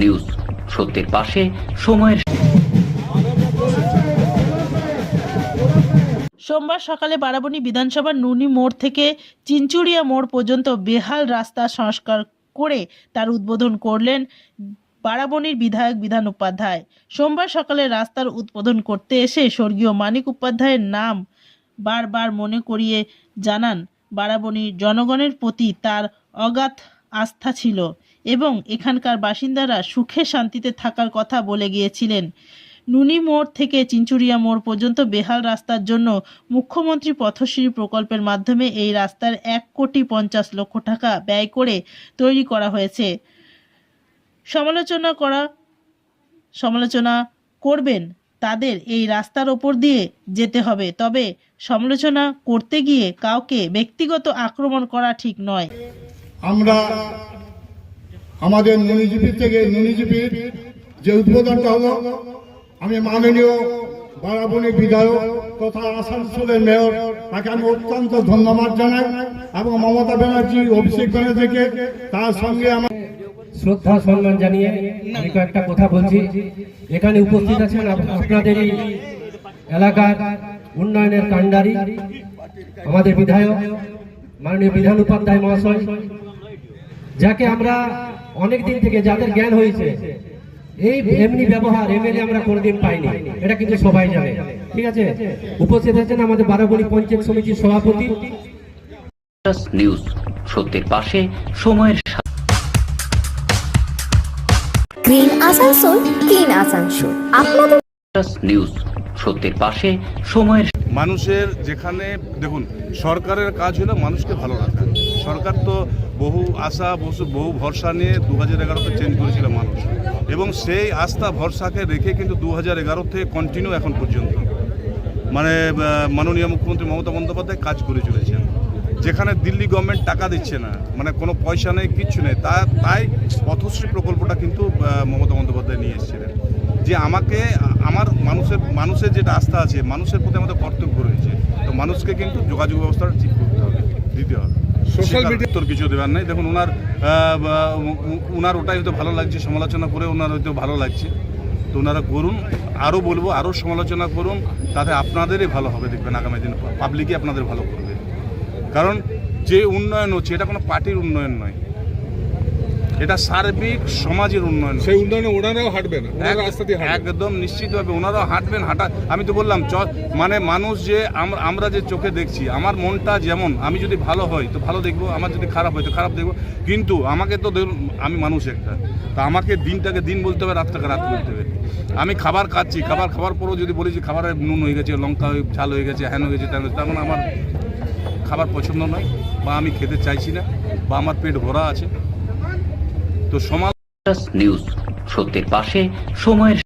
News সত্যের পাশে সময়ের সোমবার সকালে বারাবণী বিধানসভার নুনি মোড় থেকে চিঞ্চুরিয়া মোড় পর্যন্ত বেহাল রাস্তা সংস্কার করে তার উদ্বোধন করলেন বারাবণীর বিধায়ক বিধান উপাধ্যায়। সোমবার সকালে রাস্তার উদ্বোধন করতে এসে স্বর্গীয় মানিক উপাধ্যায়ের নাম বারবার মনে করিয়ে জানান। বারাবণীর জনগণের প্রতি তার অগাধ আস্থা ছিল এবং এখানকার বাসিন্দারা সুখে শান্তিতে থাকার কথা বলে গিয়েছিলেন। নুনি মোড় থেকে চিঞ্চুরিয়া মোড় পর্যন্ত বেহাল রাস্তার জন্য মুখ্যমন্ত্রী পথশ্রী প্রকল্পের মাধ্যমে এই রাস্তার এক কোটি পঞ্চাশ লক্ষ টাকা ব্যয় করে তৈরি করা হয়েছে। সমালোচনা করা, সমালোচনা করবেন, তাদের এই রাস্তার ওপর দিয়ে যেতে হবে। তবে সমালোচনা করতে গিয়ে কাউকে ব্যক্তিগত আক্রমণ করা ঠিক নয়। আমরা আমাদের নুনিজীবী থেকে নুনিজীবীর যে উদ্বোধনটা হলো, আমি মাননীয় বারাবণী বিধায়ক তথা আসানসোলের মেয়র, তাকে আমি অত্যন্ত ধন্যবাদ জানাই এবং মমতা ব্যানার্জি, অভিষেক ব্যানার্জিকে তার সঙ্গে আমার শ্রদ্ধা, সম্মান জানিয়ে আমি কয়েকটা কথা বলছি। এখানে উপস্থিত আছেন আপ- আপনাদেরই এলাকার উন্নয়নের কাণ্ডারি, আমাদের বিধায়ক, মাননীয় বিধান উপাধ্যায় মহাশয় যাকে আমরা অনেক দিন থেকে যাদের জ্ঞান হয়েছে এই এমনি ব্যবহার এমএলএ আমরা কোনোদিন পাইনি। এটা কিন্তু সবাই জানে। ঠিক আছে? উপস্থিত আছেন আমাদের বারাবণী পঞ্চায়েত সমিতির সভাপতি। নিউজ সত্যের পাশে সময়ের গ্রিন আসানসোল ক্লিন আসানসোল আপনাদের নিউজ সত্যের পাশে সময়ের মানুষের যেখানে দেখুন সরকারের কাজ হলো মানুষকে ভালো রাখা। সরকার তো বহু আশা বহু ভরসা নিয়ে দু হাজার এগারোতে চেঞ্জ করেছিল মানুষ। এবং সেই আস্থা, ভরসাকে রেখে কিন্তু দু হাজার এগারো থেকে কন্টিনিউ এখন পর্যন্ত। মানে মাননীয় মুখ্যমন্ত্রী মমতা বন্দ্যোপাধ্যায় কাজ করে চলেছেন। যেখানে দিল্লি গভর্নমেন্ট টাকা দিচ্ছে না মানে কোনো পয়সা নেই, কিচ্ছু নেই, তা তাই পথশ্রী প্রকল্পটা কিন্তু মমতা বন্দ্যোপাধ্যায় নিয়ে এসেছিলেন। যে আমাকে, আমার মানুষের মানুষের যেটা আস্থা আছে, মানুষের প্রতি আমাদের কর্তব্য রয়েছে। তো মানুষকে কিন্তু যোগাযোগ ব্যবস্থাটা ঠিক করতে হবে, দিতে হবে। সোশ্যাল মিডিয়া তোর কিছু দেওয়ার নাই। দেখুন ওনার ওনার ওটাই হয়তো ভালো লাগছে সমালোচনা করে ওনার হয়তো ভালো লাগছে। তো ওনারা করুন আরও বলব আরও সমালোচনা করুন তাতে আপনাদেরই ভালো হবে দেখবেন আগামী দিন। পাবলিকই আপনাদের ভালো করবে। কারণ যে উন্নয়ন হচ্ছে এটা কোনো পার্টির উন্নয়ন নয়। এটা সার্বিক সমাজের উন্নয়ন সেই উন্নয়নে ওনারাও হাঁটবেন ওনারা একদম নিশ্চিতভাবে ওনারাও হাঁটবেন হাঁটা আমি তো বললাম চ মানে মানুষ যে আম- আমরা যে চোখে দেখছি আমার মনটা যেমন আমি যদি ভালো হয় তো ভালো দেখব আমার যদি খারাপ হয় তো খারাপ দেখব। কিন্তু আমাকে তো ধরুন আমি মানুষ একটা তা আমাকে দিনটাকে দিন বলতে হবে রাতটাকে রাত বলতে হবে। আমি খাবার খাচ্ছি খাবার খাওয়ার পরেও যদি বলি যে খাবারে নুন হয়ে গেছে লঙ্কা হয়ে ঝাল হয়ে গেছে হ্যান হয়ে গেছে তেন হয়ে গেছে, তার মানে আমার খাবার পছন্দ নয় বা আমি খেতে চাইছি না বা আমার পেট ভরা আছে। তো সমাজ নিউজ সত্যের পাশে সময়ের